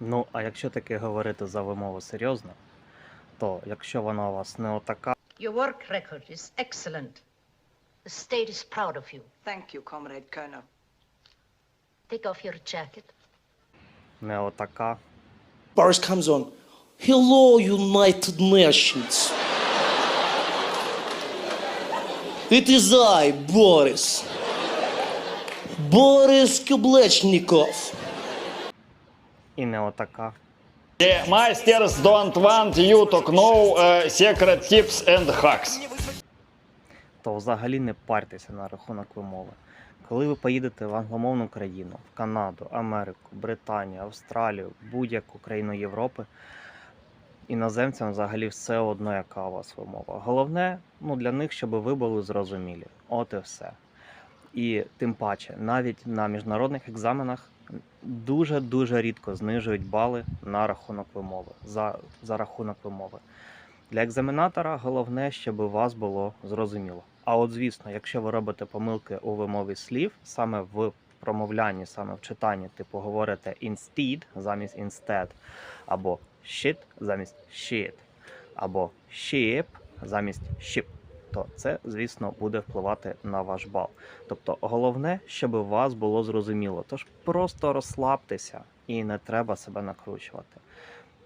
Ну, а якщо таки говорити за вимову серйозно, то якщо вона у вас не отака, Your work record is excellent. The state is proud of you. Thank you, Comrade Colonel. Take off your jacket. не отака, Boris comes on. Hello, United Nations. It is I, Boris. Boris Koblechnikov. І не отака, masters don't want you to know uh, secret tips and hacks. то взагалі не парьтеся на рахунок вимови. Коли ви поїдете в англомовну країну, в Канаду, Америку, Британію, Австралію, будь-яку країну Європи, іноземцям взагалі все одно, яка у вас вимова. Головне ну, для них, щоб ви були зрозумілі. От і все. І тим паче, навіть на міжнародних екзаменах дуже-дуже рідко знижують бали на рахунок вимови. За, за рахунок вимови. Для екзаменатора головне, щоб вас було зрозуміло. А от звісно, якщо ви робите помилки у вимові слів, саме в промовлянні, саме в читанні, типу говорите instead замість instead, або shit замість shit, або ship замість ship, то це, звісно, буде впливати на ваш бал. Тобто, головне, щоб вас було зрозуміло. Тож просто розслабтеся і не треба себе накручувати.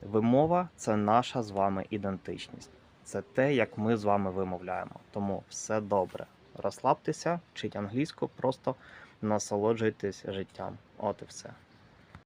Вимова це наша з вами ідентичність. Це те, як ми з вами вимовляємо. Тому все добре. Розслабтеся, вчіть англійську, просто насолоджуйтесь життям. От і все.